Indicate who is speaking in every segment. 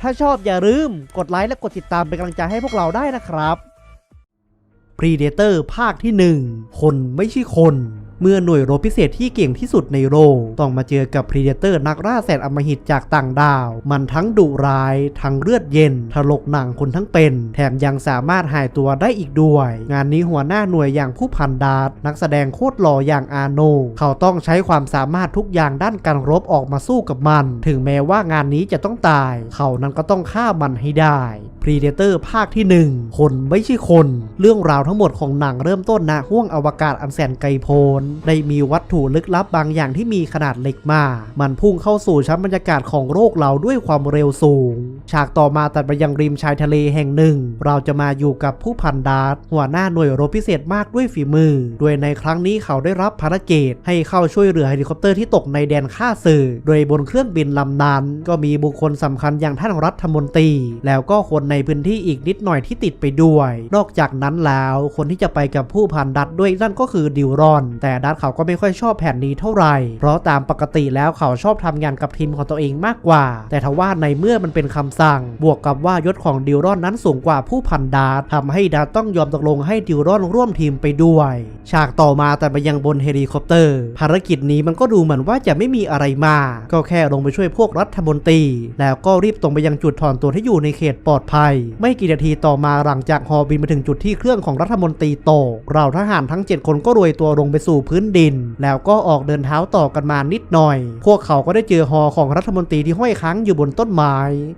Speaker 1: ถ้าชอบอย่าลืมกดไลค์และกดติดตามเป็นกำลังใจให้พวกเราได้นะครับ Predator ภาคที่ 1 คนไม่ใช่คน เมื่อหน่วยรบพิเศษที่เก่งที่สุดในโลกต้องมาเจอกับ Predator นักล่าแสนอมหิตจากต่างดาว มันทั้งดุร้าย ทั้งเลือดเย็น ถลกหนังคนทั้งเป็น แถมยังสามารถหายตัวได้อีกด้วย งานนี้หัวหน้าหน่วยอย่างผู้พันดาร์นักแสดงโคตรหล่ออย่างอาโน เขาต้องใช้ความสามารถทุกอย่างด้านการรบออกมาสู้กับมัน ถึงแม้ว่างานนี้จะต้องตาย เขานั้นก็ต้องฆ่ามันให้ได้ Predator ภาคที่ 1 คนไม่ใช่คน เรื่องราวทั้งหมดของหนังเริ่มต้นณห้วงอวกาศอันแสนไกลโพ้นได้มีวัตถุลึกลับบางอย่างที่มีขนาดเล็กมากมันพุ่งเข้าสู่ชั้นบรรยากาศของโลกเราด้วยความเร็วสูง ฉากต่อมาตัดไปยังริมชายทะเลแห่งหนึ่ง เราจะมาอยู่กับผู้พันดาร์ตหัวหน้าหน่วยรบพิเศษมากด้วยฝีมือ โดยในครั้งนี้เขาได้รับภารกิจให้เข้าช่วยเหลือเฮลิคอปเตอร์ที่ตกในแดนฆ่าศึกโดยบนเครื่องบินลำนั้น ก็มีบุคคลสำคัญอย่างท่านรัฐมนตรี แล้วก็คนในพื้นที่อีกนิดหน่อยที่ติดไปด้วย นอกจากนั้นแล้วคนที่จะไปกับผู้พันดัดด้วยนั่นก็คือดิวรอน แต่ดัดเขาก็ไม่ค่อยชอบแผนนี้เท่าไหร่ เพราะตามปกติแล้วเขาชอบทำงานกับทีมของตัวเองมากกว่า แต่ทว่าในเมื่อมันเป็นคำสั่ง บวกกับว่ายศของดิวรอนนั้นสูงกว่าผู้พันดัดทำให้ดัดต้องยอมตกลงให้ดิวรอนร่วมทีมไปด้วย ฉากต่อมาแต่ไปยังบนเฮลิคอปเตอร์ ภารกิจนี้มันก็ดูเหมือนว่าจะไม่มีอะไรมา ก็แค่ลงไปช่วยพวกรัฐมนตรี แล้วก็รีบตรงไปยังจุดถอนตัวที่อยู่ในเขตปลอดภัย ไม่กี่นาทีต่อมาหลังจากฮอบินมาถึงจุดที่เครื่องของรัฐมนตรีตกเราทหารทั้ง 7 คนก็โรยตัวลงไปสู่พื้นดิน แล้วก็ออกเดินเท้าต่อกันมานิดหน่อย พวกเขาก็ได้เจอฮอของรัฐมนตรีที่ห้อยค้างอยู่บนต้นไม้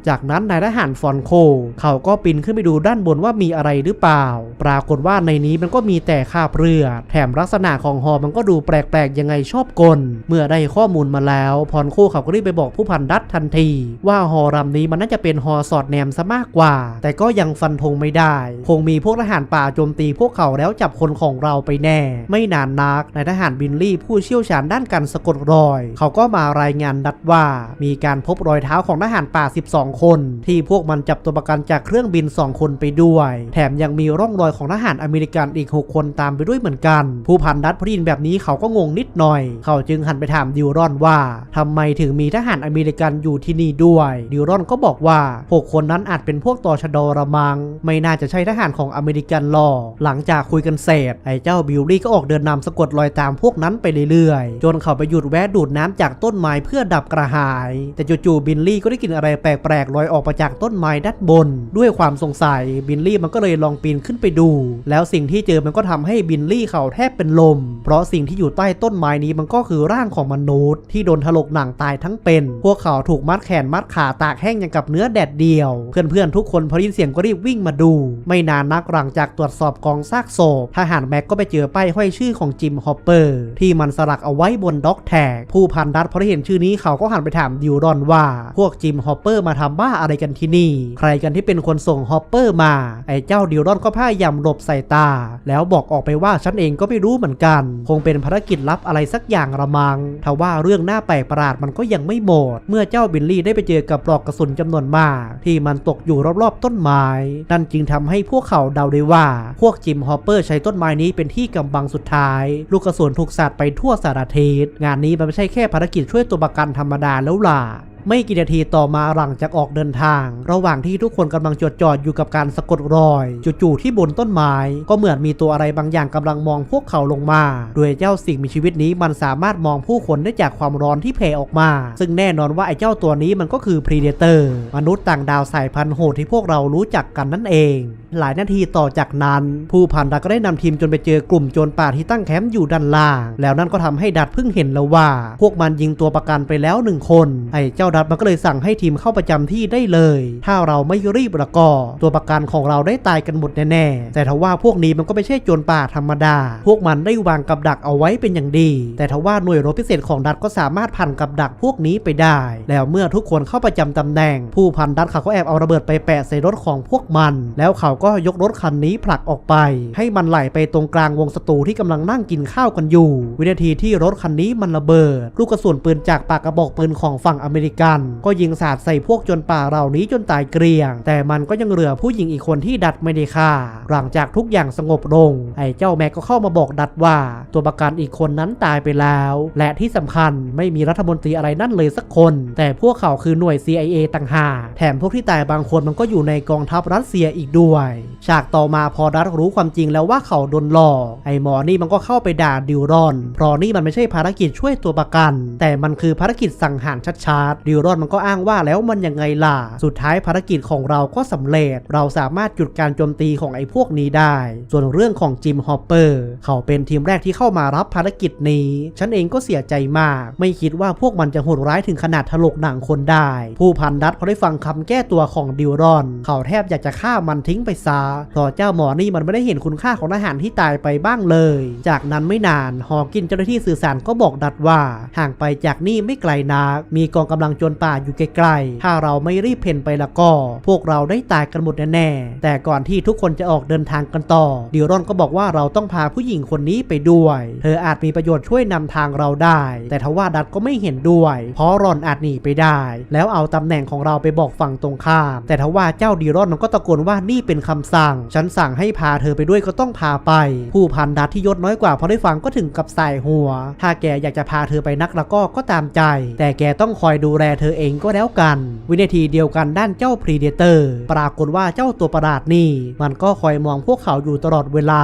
Speaker 1: จากนั้นนายทหารฟอนโค เขาก็ปีนขึ้นไปดูด้านบนว่ามีอะไรหรือเปล่า ปรากฏว่าในนี้มันก็มีแต่คาบเลือดแถมลักษณะของฮอมันก็ดูแปลกๆ ยังไงชอบกล เมื่อได้ข้อมูลมาแล้วพรโคเขาก็รีบไปบอกผู้พันดัตทันที ว่าฮอลำนี้มันน่าจะเป็นฮอสอดแนมซะมากกว่า แต่ก็ยังฟันธงไม่ได้ คงมีพวกทหารป่าโจมตีพวกเขาแล้วจับคนของเราไปแน่ ไม่นานนักนายทหารบินลี่ผู้เชี่ยวชาญด้านการสะกดรอย เขาก็มารายงานดัดว่า มีการพบรอยเท้าของทหารป่า 12 คน ที่พวกมันจับตัวประกันจากเครื่องบิน 2 คนไปด้วย แถมยังมีร่องรอยของทหารอเมริกันอีก 6 คนตามไปด้วยเหมือนกัน ผู้พันดัดพอได้ยินแบบนี้เขาก็งงนิดหน่อย เขาจึงหันไปถามดิวรอนว่าทำไมถึงมีทหารอเมริกันอยู่ที่นี่ด้วยดิวรอนก็บอกว่าหกคนนั้นอาจเป็นพวกต่อชะดอระมัง ไม่น่าจะใช่ทหารของอเมริกันหรอกหลังจากคุยกันเสร็จไอ้เจ้าบิลลี่ก็ออกเดินนำสะกดรอยตามพวกนั้นไปเรื่อยๆ จนเขาไปหยุดแวะดูดน้ำจากต้นไม้เพื่อดับกระหาย แต่จู่ๆบิลลี่ก็ได้กลินอะไรแปลกๆลอยออกมาจากต้นไม้ด้านบน ด้วยความสงสัยบิลลี่มันก็เลยลองปีนขึ้นไปดู แล้วสิ่งที่เจอมันก็ทำให้บิลลี่เขาแทบเป็นลม เพราะสิ่งที่อยู่ใต้ต้นไม้นี้มันก็คือร่างของมนุษย์ ที่โดนถลกหนังตายทั้งเป็น พวกเขาถูกมัดแขนมัดขาตากแห้งอย่างกับเนื้อแดดเดียว เพื่อนๆทุกคนพอได้ยินเสียงก็รีบวิ่งมาดู ไม่นานนักหลังจากตรวจสอบกองซากศพทหารแม็กก็ไปเจอป้ายห้อยชื่อของจิมฮอปเปอร์ ที่มันสลักเอาไว้บนด็อกแท็กผู้พันดัตพอได้เห็นชื่อนี้เขาก็หันไปถามดิวรอนว่า พวกจิมฮอปเปอร์มาทำบ้าอะไรกันที่นี่ ใครกันที่เป็นคนส่งฮอปเปอร์มา ไอ้เจ้าดิวรอนก็พยายามหลบใส่ตา แล้วบอกออกไปว่าฉันเองก็ไม่รู้เหมือนกัน คงเป็นภารกิจลับอะไรสักอย่างละมังทว่าเรื่องหน้าแปลกประหลาดมันก็ยังไม่หมด เมื่อเจ้าบิลลี่ได้ไปเจอกับปลอกกระสุนจำนวนมาก ที่มันตกอยู่รอบๆต้นไม้ นั่นจึงทำให้พวกเขาเดาได้ว่า พวกจิมฮอปเปอร์ใช้ต้นไม้นี้เป็นที่กำบังสุดท้ายลูกกระสุนถูกสาดไปทั่วสารทิศงานนี้มันไม่ใช่แค่ภารกิจช่วยตัวประกันธรรมดาแล้วล่ะ ไม่กี่นาทีต่อมาหลังจากออกเดินทาง ระหว่างที่ทุกคนกำลังจดจ่ออยู่กับการสะกดรอย จู่ๆที่บนต้นไม้ ก็เหมือนมีตัวอะไรบางอย่างกำลังมองพวกเขาลงมา โดยเจ้าสิ่งมีชีวิตนี้มันสามารถมองผู้คนได้จากความร้อนที่แผ่ออกมา ซึ่งแน่นอนว่าไอ้เจ้าตัวนี้มันก็คือ Predator มนุษย์ต่างดาวสายพันธุ์โหดที่พวกเรารู้จักกันนั่นเอง หลายนาทีต่อจากนั้น ผู้พันดักก็ได้นำทีมจนไปเจอกลุ่มโจรป่าที่ตั้งแคมป์อยู่ด้านล่าง แล้วนั่นก็ทำให้ดัดเพิ่งเห็นแล้วว่า พวกมันยิงตัวประกันไปแล้วหนึ่งคนไอ้เจ้าดัดมันก็เลยสั่งให้ทีมเข้าประจำที่ได้เลย ถ้าเราไม่รีบล้วก็ ตัวประกันของเราได้ตายกันหมดแน่ๆ แต่ทว่าพวกนี้มันก็ไม่ใช่โจรป่าธรรมดา พวกมันได้วางกับดักเอาไว้เป็นอย่างดี แต่ทว่าหน่วยรบพิเศษของดัดก็สามารถพันกับดักพวกนี้ไปได้ แล้วเมื่อทุกคนเข้าประจำตำแหน่ง ผู้พันดัดเขาก็แอบเอาระเบิดไปแปะใส่รถของพวกมัน แล้วเขาก็ยกรถคันนี้ผลักออกไป ให้มันไหลไปตรงกลางวงศัตรูที่กำลังนั่งกินข้าวกันอยู่ วินาทีที่รถคันนี้มันระเบิดลูกกระสุนปืนจากปากกระบอกปืนของฝั่งอเมริกน ก็ยิงสาดใส่พวกจนป่าเหล่านี้จนตายเกลี้ยง แต่มันก็ยังเหลือผู้หญิงอีกคนที่ดัดไม่ได้ฆ่า หลังจากทุกอย่างสงบลง ไอ้เจ้าแม็กก็เข้ามาบอกดัดว่า ตัวประกันอีกคนนั้นตายไปแล้ว และที่สำคัญไม่มีรัฐมนตรีอะไรนั่นเลยสักคน แต่พวกเขาคือหน่วย CIA ต่างหากแถมพวกที่ตายบางคนมันก็อยู่ในกองทัพรัสเซียอีกด้วย ฉากต่อมาพอดัตรู้ความจริงแล้วว่าเขาโดนหลอกไอ้หมอนี่มันก็เข้าไปด่าดิวรอน เพราะนี่มันไม่ใช่ภารกิจช่วยตัวประกัน แต่มันคือภารกิจสังหารชัดๆดิวรอนมันก็อ้างว่าแล้วมันยังไงล่ะ สุดท้ายภารกิจของเราก็สำเร็จ เราสามารถหยุดการโจมตีของไอ้พวกนี้ได้ ส่วนเรื่องของจิมฮอปเปอร์เขาเป็นทีมแรกที่เข้ามารับภารกิจนี้ ฉันเองก็เสียใจมาก ไม่คิดว่าพวกมันจะโหดร้ายถึงขนาดถลกหนังคนได้ ผู้พันดัตพอได้ฟังคำแก้ตัวของดิวรอน เขาแทบอยากจะฆ่ามันทิ้งไปซะเพราะเจ้าหมอนี่มันไม่ได้เห็นคุณค่าของทหารที่ตายไปบ้างเลย จากนั้นไม่นาน ฮอกินเจ้าหน้าที่สื่อสารก็บอกดัตว่า ห่างไปจากนี่ไม่ไกลนักมีกองกำลังจรป่าอยู่ใกลๆ ถ้าเราไม่รีบเพ่นไปแล้วก็ พวกเราได้ตายกันหมดแน่ๆ แต่ก่อนที่ทุกคนจะออกเดินทางกันต่อ ดิรอนก็บอกว่าเราต้องพาผู้หญิงคนนี้ไปด้วย เธออาจมีประโยชน์ช่วยนำทางเราได้ แต่ทว่าดัตก็ไม่เห็นด้วย เพราะรอนอาจหนีไปได้ แล้วเอาตำแหน่งของเราไปบอกฝั่งตรงข้าม แต่ทว่าเจ้าดิรอนก็ตะโกนว่านี่เป็นคำสั่ง ฉันสั่งให้พาเธอไปด้วยก็ต้องพาไป ผู้พันดัตที่ยศน้อยกว่าพอได้ฟังก็ถึงกับใสายหัว ถ้าแกอยากจะพาเธอไปนักแล้วก็ก็ตามใจ แต่แกต้องคอยดูแลเธอเองก็แล้วกัน วินาทีเดียวกันด้านเจ้าพรีเดเตอร์ ปรากฏว่าเจ้าตัวประหลาดนี่ มันก็คอยมองพวกเขาอยู่ตลอดเวลา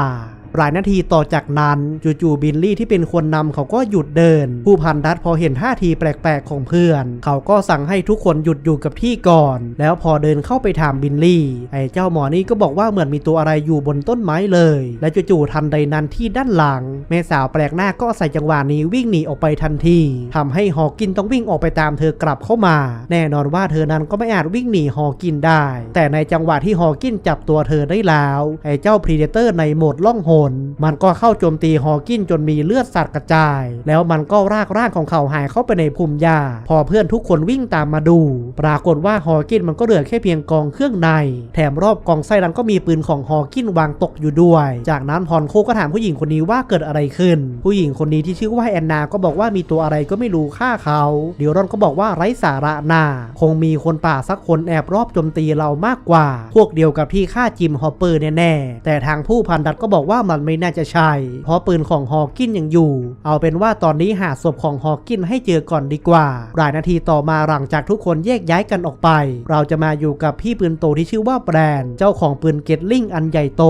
Speaker 1: หลายนาทีต่อจากนั้นจู่ๆบิลลี่ที่เป็นคนนำเขาก็หยุดเดิน ผู้พันดัตพอเห็นท่าทีแปลกๆของเพื่อน เขาก็สั่งให้ทุกคนหยุดอยู่กับที่ก่อน แล้วพอเดินเข้าไปถามบิลลี่ ไอ้เจ้าหมอนี่ก็บอกว่าเหมือนมีตัวอะไรอยู่บนต้นไม้เลย และจู่ๆทันใดนั้นที่ด้านหลังแม่สาวแปลกหน้าก็อาศัยจังหวะนี้วิ่งหนีออกไปทันทีทำให้ฮอกินต้องวิ่งออกไปตามเธอกลับเข้ามา แน่นอนว่าเธอนั้นก็ไม่อาจวิ่งหนีฮอกินได้ แต่ในจังหวะที่ฮอกินจับตัวเธอได้แล้ว ไอ้เจ้าพรีเดเตอร์ในโหมดล่องหนมันก็เข้าโจมตีฮอว์กินจนมีเลือดสัตว์กระจาย แล้วมันก็รากร่างของเขาหายเข้าไปในพุ่มหญ้าพอเพื่อนทุกคนวิ่งตามมาดู ปรากฏว่าฮอว์กินมันก็เหลือแค่เพียงกองเครื่องใน แถมรอบกองไส้นั้นก็มีปืนของฮอว์กินวางตกอยู่ด้วย จากนั้นพรโคก็ถามผู้หญิงคนนี้ว่าเกิดอะไรขึ้น ผู้หญิงคนนี้ที่ชื่อว่าแอนนาก็บอกว่ามีตัวอะไรก็ไม่รู้ฆ่าเขาเดี๋ยวรอนก็บอกว่าไร้สาระนาคงมีคนป่าสักคนแอบรอบโจมตีเรามากกว่า พวกเดียวกับที่ฆ่าจิมฮอปเปอร์แน่ๆแต่ทางผู้พันดัดก็บอกว่ามันไม่น่าจะใช่ เพราะปืนของฮอกินยังอยู่ เอาเป็นว่าตอนนี้หาศพของฮอกินให้เจอก่อนดีกว่า หลายนาทีต่อมาหลังจากทุกคนแยกย้ายกันออกไป เราจะมาอยู่กับพี่ปืนโตที่ชื่อว่าแบรนด์ เจ้าของปืนเกตลิงอันใหญ่โต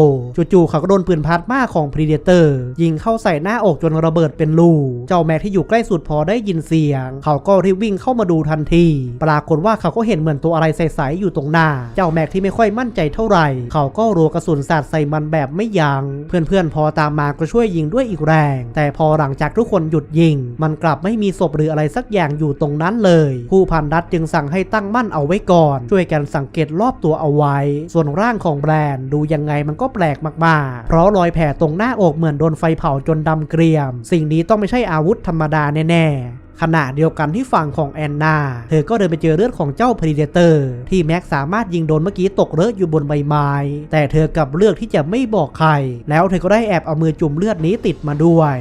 Speaker 1: จู่ๆเขาก็โดนปืนพลาสมาของพรีเดเตอร์ยิงเข้าใส่หน้าอกจนระเบิดเป็นรู เจ้าแม็กที่อยู่ใกล้สุดพอได้ยินเสียง เขาก็รีบวิ่งเข้ามาดูทันที ปรากฏว่าเขาก็เห็นเหมือนตัวอะไรใสๆอยู่ตรงหน้า เจ้าแม็กที่ไม่ค่อยมั่นใจเท่าไหร่ เขาก็รัวกระสุนสาดใส่มันแบบไม่ยัง้งเพื่อนๆพอตามมาก็ช่วยยิงด้วยอีกแรง แต่พอหลังจากทุกคนหยุดยิง มันกลับไม่มีศพหรืออะไรสักอย่างอยู่ตรงนั้นเลย ผู้พันดัตจึงสั่งให้ตั้งมั่นเอาไว้ก่อน ช่วยกันสังเกตรอบตัวเอาไว้ ส่วนร่างของแบรนด์ดูยังไงมันก็แปลกมากๆ เพราะรอยแผลตรงหน้าอกเหมือนโดนไฟเผาจนดำเกรียม สิ่งนี้ต้องไม่ใช่อาวุธธรรมดาแน่ๆ ขณะเดียวกันที่ฝั่งของแอนนา เธอก็เดินไปเจอเลือดของเจ้าพรีเดเตอร์ที่แม็กสามารถยิงโดนเมื่อกี้ตกเลอะอยู่บนใบไม้ แต่เธอกลับเลือกที่จะไม่บอกใคร แล้วเธอก็ได้แอบเอามือจุ่มเลือดนี้ติดมาด้วย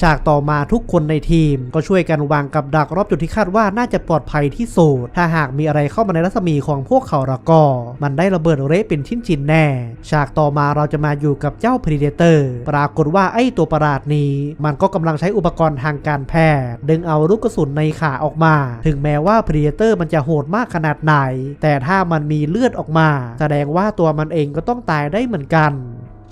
Speaker 1: ฉากต่อมาทุกคนในทีม ก็ช่วยกันวางกับดักรอบจุดที่คาดว่าน่าจะปลอดภัยที่สุด ถ้าหากมีอะไรเข้ามาในรัศมีของพวกเขาละก็ มันได้ระเบิดเละเป็นชิ้นๆแน่ ฉากต่อมาเราจะมาอยู่กับเจ้าพรีเดเตอร์ ปรากฏว่าไอ้ตัวประหลาดนี้ มันก็กำลังใช้อุปกรณ์ทางการแพทย์ ดึงเอาลูกกระสุนในขาออกมา ถึงแม้ว่าพรีเดเตอร์มันจะโหดมากขนาดไหน แต่ถ้ามันมีเลือดออกมา แสดงว่าตัวมันเองก็ต้องตายได้เหมือนกัน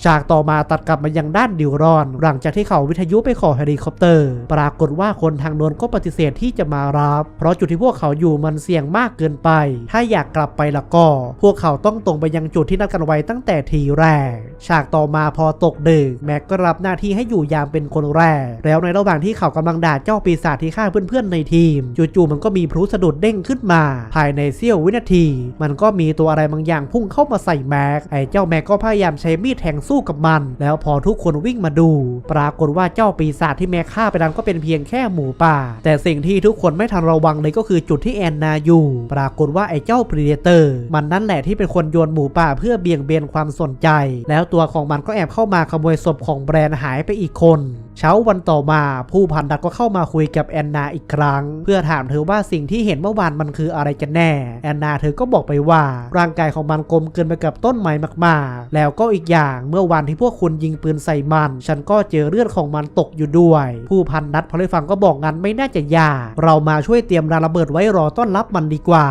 Speaker 1: ฉากต่อมาตัดกลับมายังด้านดิวรอน หลังจากที่เขาวิทยุไปขอเฮลิคอปเตอร์ ปรากฏว่าคนทางโน้นก็ปฏิเสธที่จะมารับ เพราะจุดที่พวกเขาอยู่มันเสี่ยงมากเกินไป ถ้าอยากกลับไปละก็ พวกเขาต้องตรงไปยังจุดที่นัดกันไว้ตั้งแต่ทีแรก ฉากต่อมาพอตกดึกแม็กก็รับหน้าที่ให้อยู่ยามเป็นคนแรก แล้วในระหว่างที่เขากำลังด่าเจ้าปีศาจที่ฆ่าเพื่อนๆในทีม จู่ๆมันก็มีพลุสะดุดเด้งขึ้นมา ภายในเสี้ยววินาที มันก็มีตัวอะไรบางอย่างพุ่งเข้ามาใส่แม็กไอ้เจ้าแม็กก็พยายามใช้มีดแทงสู้กับมัน แล้วพอทุกคนวิ่งมาดู ปรากฏว่าเจ้าปีศาจที่แม็กฆ่าไปนั้นก็เป็นเพียงแค่หมูป่า แต่สิ่งที่ทุกคนไม่ทันระวังเลยก็คือจุดที่แอนนาอยู่ ปรากฏว่าไอ้เจ้าพรีเดเตอร์ มันนั่นแหละที่เป็นคนโยนหมูป่าเพื่อเบี่ยงเบนความสนใจ แล้วตัวของมันก็แอบเข้ามาขโมยศพของแบรนด์หายไปอีกคน เช้าวันต่อมาผู้พันดักก็เข้ามาคุยกับแอนนาอีกครั้ง เพื่อถามเธอว่าสิ่งที่เห็นเมื่อวานมันคืออะไรกันแน่ แอนนาเธอก็บอกไปว่า ร่างกายของมันกลมเกินไปกับต้นไม้มากๆ แล้วก็อีกอย่างเมื่อวันที่พวกคุณยิงปืนใส่มัน ฉันก็เจอเลือดของมันตกอยู่ด้วย ผู้พันนัดพอได้ฟังก็บอกงั้นไม่น่าจะยากเรามาช่วยเตรียมระเบิดไว้รอต้อนรับมันดีกว่า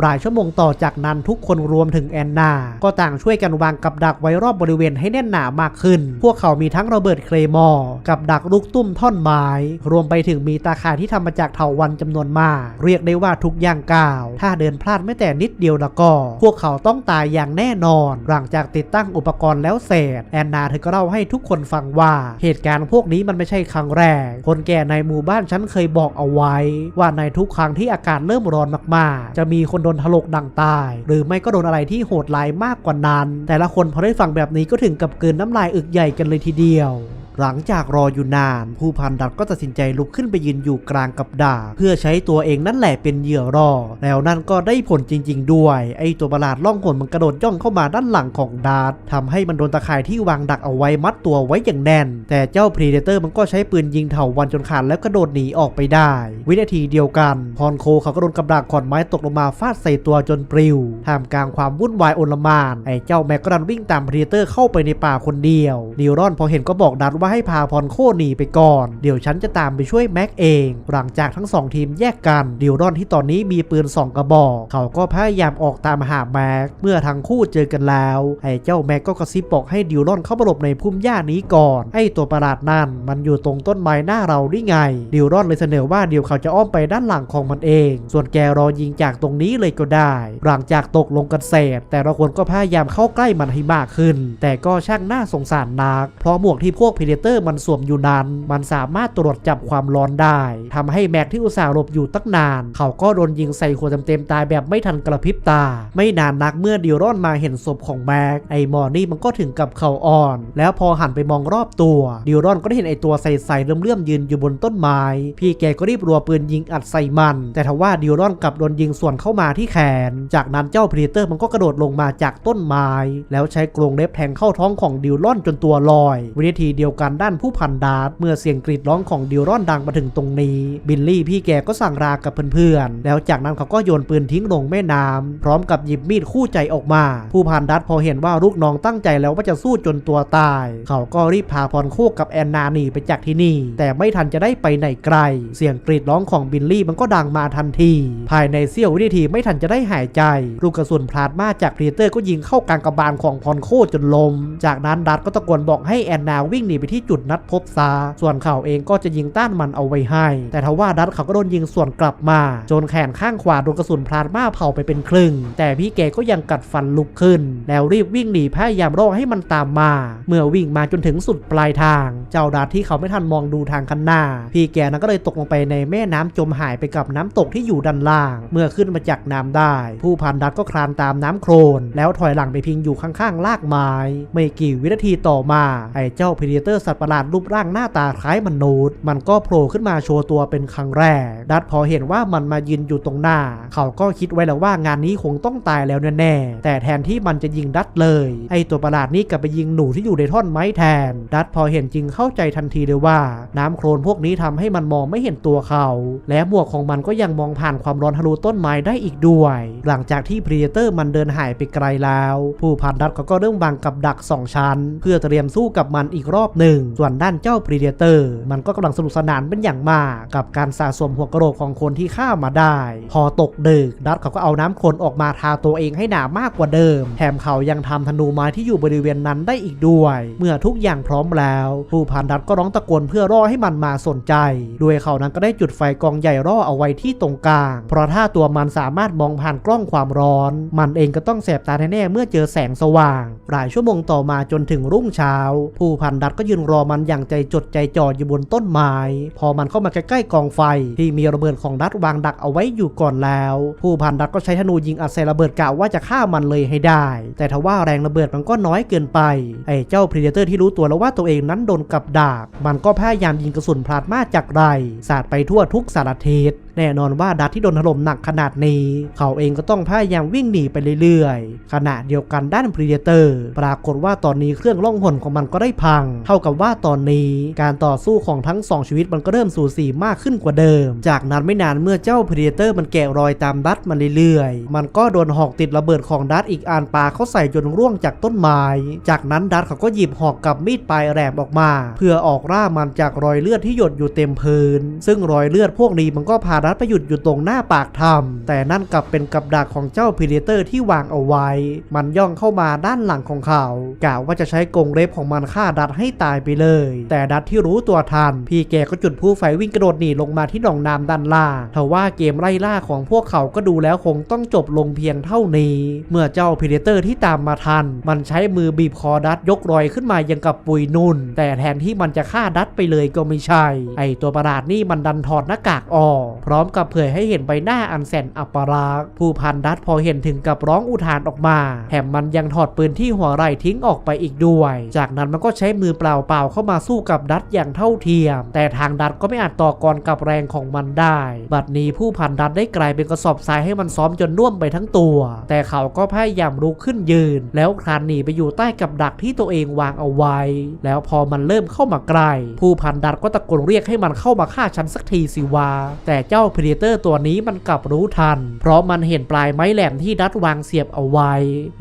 Speaker 1: หลายชั่วโมงต่อจากนั้นทุกคนรวมถึงแอนนา ก็ต่างช่วยกันวางกับดักไว้รอบบริเวณให้แน่นหนามากขึ้น พวกเขามีทั้งระเบิดเคลมอร์กับดักลูกตุ้มท่อนไม้ รวมไปถึงมีตาข่ายที่ทำมาจากเถาวันจำนวนมาก เรียกได้ว่าทุกอย่างก้าว ถ้าเดินพลาดแม้แต่นิดเดียวล้วก็ พวกเขาต้องตายอย่างแน่นอน หลังจากติดตั้งอุปกรณ์แล้วเสร็จแอนนาเธอก็เล่าให้ทุกคนฟังว่า เหตุการณ์พวกนี้มันไม่ใช่ครั้งแรก คนแก่ในหมู่บ้านฉันเคยบอกเอาไว้ ว่าในทุกครั้งที่อากาศเริ่มร้อนมากๆ จะมีคนโดนถลกดังตาย หรือไม่ก็โดนอะไรที่โหดร้ายมากกว่านั้น แต่ละคนพอได้ฟังแบบนี้ก็ถึงกับเกินน้ำลายอึกใหญ่กันเลยทีเดียว หลังจากรออยู่นาน ผู้พันดัดก็ตัดสินใจลุกขึ้นไปยืนอยู่กลางกับดาเพื่อใช้ตัวเองนั่นแหละเป็นเหยื่อรอ แล้วนั่นก็ได้ผลจริง ๆ ด้วย ไอตัวประหลาดล่องหนมันกระโดดย่องเข้ามาด้านหลังของดาร์ตทำให้มันโดนตะข่ายที่วางดักเอาไว้มัดตัวไว้อย่างแน่น แต่เจ้าพรีเดเตอร์มันก็ใช้ปืนยิงเถาวันจนขาดแล้วกระโดดหนีออกไปได้ วินาทีเดียวกันพรโคเขาก็โดนกับดักขอนไม้ตกลงมาฟาดใส่ตัวจนปลิวท่ามกลางความวุ่นวายโอลมานไอเจ้าแม็กก็ดันวิ่งตามพรีเดเตอร์เข้าไปในป่าคนเดียวดิวรอนพอเห็นก็บอกดัดว่าให้พาพรโคหนีไปก่อน เดี๋ยวฉันจะตามไปช่วยแม็กเอง หลังจากทั้งสองทีมแยกกันดิวรอนที่ตอนนี้มีปืนสองกระบอก เขาก็พยายามออกตามหาแม็ก เมื่อทั้งคู่เจอกันแล้ว ไอ้เจ้าแม็กก็กระซิบบอกให้ดิวรอนเข้ามาหลบในพุ่มหญ้านี้ก่อน ไอ้ตัวประหลาดนั่นมันอยู่ตรงต้นไม้หน้าเราได้ไง ดิวรอนเลยเสนอว่าเดี๋ยวเขาจะอ้อมไปด้านหลังของมันเอง ส่วนแกรอยิงจากตรงนี้เลยก็ได้ หลังจากตกลงกันเสร็จแต่ละคนก็พยายามเข้าใกล้มันให้มากขึ้น แต่ก็ช่างน่าสงสารนัก เพราะหมวกที่พวกพีเดเตอร์มันสวมอยู่นั้นมันสามารถตรวจจับความร้อนได้ทำให้แม็กที่อุตส่าห์หลบอยู่ตั้งนาน เขาก็โดนยิงใส่หัวเต็มๆตายแบบไม่ทันกระพริบตา ไม่นานนักเมื่อดิวรอนมาเห็นศพของแม็กไอ้มอร์นี่มันก็ถึงกับเข่าอ่อน แล้วพอหันไปมองรอบตัวดิวรอนก็ได้เห็นไอ้ตัวใสๆเลื่อมๆยืนอยู่บนต้นไม้ พี่แกก็รีบรัวปืนยิงอัดใส่มัน แต่ทว่าดิวรอนกลับโดนยิงส่วนเข้ามาที่แขน จากนั้นเจ้าพรีเตอร์มันก็กระโดดลงมาจากต้นไม้ แล้วใช้กรงเล็บแทงเข้าท้องของดิวรอนจนตัวลอย วินาทีเดียวกันด้านผู้พันดาร์ตเมื่อเสียงกรีดร้องของดิวรอนดังมาถึงตรงนี้ บิลลี่พี่แกก็สั่งรากับเพื่อนๆ แล้วจากนั้นเขาก็โยนปืนทิ้งลงแม่น้ำพร้อมกับหยิบมีดคู่ใจออกมา ผู้พันดัตพอเห็นว่าลูกน้องตั้งใจแล้วว่าจะสู้จนตัวตาย เขาก็รีบพาพรโคกกับแอนนาหนีไปจากที่นี่ แต่ไม่ทันจะได้ไปไหนไกล เสียงกรีดร้องของบิลลี่มันก็ดังมาทันที ภายในเสี้ยววินาทีไม่ทันจะได้หายใจ ลูกกระสุนพลาดมาจากพรีเตอร์ก็ยิงเข้ากลางกระบาลของพรโคจนล้มจากนั้นดัตก็ตะโกนบอกให้แอนนาวิ่งหนีไปที่จุดนัดพบซา ส่วนเขาเองก็จะยิงต้านมันเอาไว้ให้ แต่ทว่าดัตเขาก็โดนยิงส่วนกลับมา จนแขนข้างขวาโดนกระสุนพลาดมาเผาไปเป็นครึ่ง แต่พี่แกก็ยังกัดฟันลุกขึ้น แล้วรีบวิ่งหนีพยายามรอให้มันตามมา เมื่อวิ่งมาจนถึงสุดปลายทาง เจ้าดัตที่เขาไม่ทันมองดูทางข้างหน้า พี่แกนั้นก็เลยตกลงไปในแม่น้ำจมหายไปกับน้ำตกที่อยู่ด้านล่าง เมื่อขึ้นมาจากน้ำได้ ผู้พันดัตก็คลานตามน้ำโคลนแล้วถอยหลังไปพิงอยู่ข้างๆลากไม้ ไม่กี่วินาทีต่อมาไอ้เจ้าพีเดเตอร์สัตว์ประหลาดรูปร่างหน้าตาคล้ายมนุษย์ มันก็โผล่ขึ้นมาโชว์ตัวเป็นครั้งแรก ดัตพอเห็นว่ามันมายืนอยู่ตรงหน้า เขาก็คิดไว้แล้วว่างานนี้คงต้องตายแล้วแน่ๆแต่แทนที่มันจะยิงดัตเลย ไอตัวประหลาดนี้กลับไปยิงหนูที่อยู่ในท่อนไม้แทน ดัตพอเห็นจริงเข้าใจทันทีเลยว่า น้ำโคลนพวกนี้ทำให้มันมองไม่เห็นตัวเขา และหมวกของมันก็ยังมองผ่านความร้อนทะลุต้นไม้ได้อีกด้วย หลังจากที่พรีเตอร์มันเดินหายไปไกลแล้ว ผู้พันดัตเขาก็เริ่มวางกับดักสองชั้น เพื่อเตรียมสู้กับมันอีกรอบหนึ่งส่วนด้านเจ้าพรีเตอร์มันก็กำลังสนุกสนานเป็นอย่างมาก กับการสะสมหัวกระโหลกของคนที่ฆ่ามาได้ พอตกดึกดัตเขาก็เอาน้ำคนออกมาทาตัวเองให้หนามากกว่าเดิม แถมเขายังทำธนูไม้ที่อยู่บริเวณนั้นได้อีกด้วย เมื่อทุกอย่างพร้อมแล้ว ผู้พันดัตก็ร้องตะโกนเพื่อรอให้มันมาสนใจด้วยเขานั้นก็ได้จุดไฟกองใหญ่รอเอาไว้ที่ตรงกลาง เพราะถ้าตัวมันสามารถมองผ่านกล้องความร้อน มันเองก็ต้องแสบตาแน่ๆเมื่อเจอแสงสว่าง หลายชั่วโมงต่อมาจนถึงรุ่งเช้า ผู้พันดัตก็ยืนรอมันอย่างใจจดใจจ่ออยู่บนต้นไม้ พอมันเข้ามาใกล้ๆกองไฟ ที่มีระเบิดของดัตวางดักเอาไว้อยู่ก่อนแล้ว ผู้พันดัตก็ใช้ธนูยิงอัดใส่ระเบิดกะว่าจะฆ่ามันเลยให้ได้ แต่ทว่าแรงระเบิดมันก็น้อยเกินไป ไอ้เจ้าพรีเดเตอร์ที่รู้ตัวแล้วว่าตัวเองนั้นโดนกับดักมันก็พยายามยิงกระสุนพลาดมาจากไรสาดไปทั่วทุกสารทิศ แน่นอนว่าดัตที่โดนถล่มหนักขนาดนี้ เขาเองก็ต้องพยายามวิ่งหนีไปเรื่อยๆ ขณะเดียวกันด้านพรีเดเตอร์ปรากฏว่าตอนนี้เครื่องล่องหนของมันก็ได้พัง เท่ากับว่าตอนนี้การต่อสู้ของทั้งสองชีวิตมันก็เริ่มสูสีมากขึ้นกว่าเดิม จากนั้นไม่นานเมื่อเจ้าพรีเดเตอร์มันแกะรอยตามดัตมาเรื่อยๆ มันก็โดนหอกติดระเบิดของดัตอีกอันปาเขาใส่จนร่วงจากต้นไม้ จากนั้นดัตเขาก็หยิบหอกกับมีดปลายแหลมออกมา เพื่อออกร่ามันจากรอยเลือดที่หยดอยู่เต็มพื้น ซึ่งรอยเลือดพวกนี้มันก็พาดัตไปหยุดอยู่ตรงหน้าปากถ้ำแต่นั่นกลับเป็นกับดักของเจ้าพีเดเตอร์ที่วางเอาไว้ มันย่องเข้ามาด้านหลังของเขากล่าวว่าจะใช้กรงเล็บของมันฆ่าดัตให้ตายไปเลย แต่ดัตที่รู้ตัวทัน พี่แกก็จุดผู้ไฟวิ่งกระโดดหนีลงมาที่หนองน้ำด้านล่างทว่าเกมไล่ล่าของพวกเขาก็ดูแล้วคงต้องจบลงเพียงเท่านี้ เมื่อเจ้าพีเดเตอร์ที่ตามมาทัน มันใช้มือบีบคอดัตยกรอยขึ้นมายังกับปุยนุ่น แต่แทนที่มันจะฆ่าดัตไปเลยก็ไม่ใช่ ไอตัวประหลาดนี่มันดันถอดหน้ากากออกเพร้้อมกับเผยให้เห็นใบหน้าอันแสนอัปรักษ์ผู้พันดัตพอเห็นถึงกับร้องอุทานออกมา แถมมันยังถอดปืนที่หัวไหล่ทิ้งออกไปอีกด้วย จากนั้นมันก็ใช้มือเปล่าๆเข้ามาสู้กับดัตอย่างเท่าเทียม แต่ทางดัตก็ไม่อาจต่อกรกับแรงของมันได้ บัดนี้ผู้พันดัตได้กลายเป็นกระสอบทรายให้มันซ้อมจนน่วมไปทั้งตัว แต่เขาก็พยายามลุกขึ้นยืน แล้วคลานหนีไปอยู่ใต้กับดักที่ตัวเองวางเอาไว้ แล้วพอมันเริ่มเข้ามาใกล้ผู้พันดัตก็ตะโกนเรียกให้มันเข้ามาฆ่าฉันสักทีสิวาแต่เจ้า้าพรีเตอร์ตัวนี้มันกลับรู้ทัน เพราะมันเห็นปลายไม้แหลมที่ดัตวางเสียบเอาไว้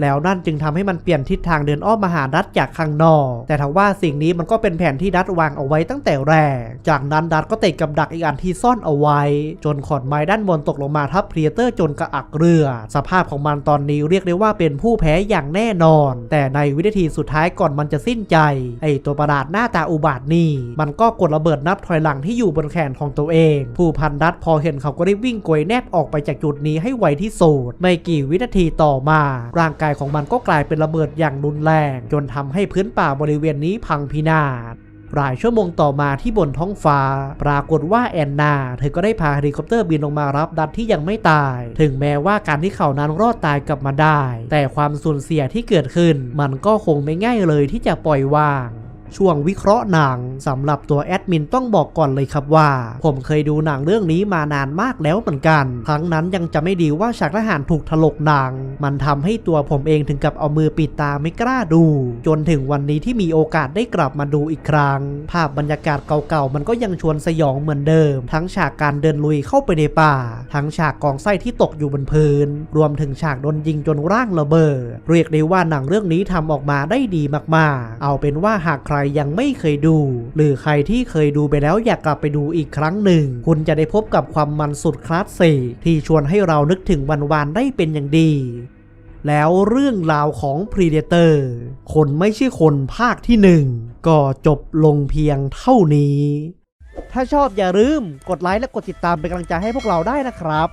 Speaker 1: แล้วนั่นจึงทำให้มันเปลี่ยนทิศทางเดินอ้อมมาหาดัตจากข้างนอก แต่ทว่าสิ่งนี้มันก็เป็นแผนที่ดัตวางเอาไว้ตั้งแต่แรก จากนั้นดัตก็เตะกับดักอีกอันที่ซ่อนเอาไว้ จนขอนไม้ด้านบนตกลงมาทับพรีเตอร์จนกระอักเรือ สภาพของมันตอนนี้เรียกได้ว่าเป็นผู้แพ้อย่างแน่นอน แต่ในวินาทีสุดท้ายก่อนมันจะสิ้นใจ ไอตัวประหลาดหน้าตาอุบาทนี่ มันก็กดระเบิดนับถอยหลังที่อยู่บนแขนของตัวเอง ผู้พันดัตพอเห็นเขาก็ได้วิ่งโกยแนบออกไปจากจุดนี้ให้ไวที่สุดไม่กี่วินาทีต่อมา ร่างกายของมันก็กลายเป็นระเบิดอย่างรุนแรง จนทำให้พื้นป่าบริเวณนี้พังพินาศหลายชั่วโมงต่อมาที่บนท้องฟ้า ปรากฏว่าแอนนา เธอก็ได้พาเฮลิคอปเตอร์บินลงมารับดัตที่ยังไม่ตาย ถึงแม้ว่าการที่เขานั้นรอดตายกลับมาได้ แต่ความสูญเสียที่เกิดขึ้น มันก็คงไม่ง่ายเลยที่จะปล่อยวาง ช่วงวิเคราะห์หนังสำหรับตัวแอดมินต้องบอกก่อนเลยครับว่า ผมเคยดูหนังเรื่องนี้มานานมากแล้วเหมือนกันครั้งนั้นยังจะไม่ดีว่าฉากทหารถูกถลกหนัง มันทำให้ตัวผมเองถึงกับเอามือปิดตาไม่กล้าดู จนถึงวันนี้ที่มีโอกาสได้กลับมาดูอีกครั้ง ภาพบรรยากาศเก่าๆมันก็ยังชวนสยองเหมือนเดิม ทั้งฉากการเดินลุยเข้าไปในป่า ทั้งฉากกองไส้ที่ตกอยู่บนพื้น รวมถึงฉากโดนยิงจนร่างระเบิดเรียกได้ว่าหนังเรื่องนี้ทำออกมาได้ดีมากๆ เอาเป็นว่าหากใครรยังไม่เคยดู หรือใครที่เคยดูไปแล้วอยากกลับไปดูอีกครั้งหนึ่ง คุณจะได้พบกับความมันสุดคลาสสิกที่ชวนให้เรานึกถึงวันวานได้เป็นอย่างดีแล้วเรื่องราวของ Predator คนไม่ใช่คนภาคที่หนึ่งก็จบลงเพียงเท่านี้ ถ้าชอบอย่าลืมกดไลค์และกดติดตามเป็นกำลังใจให้พวกเราได้นะครับ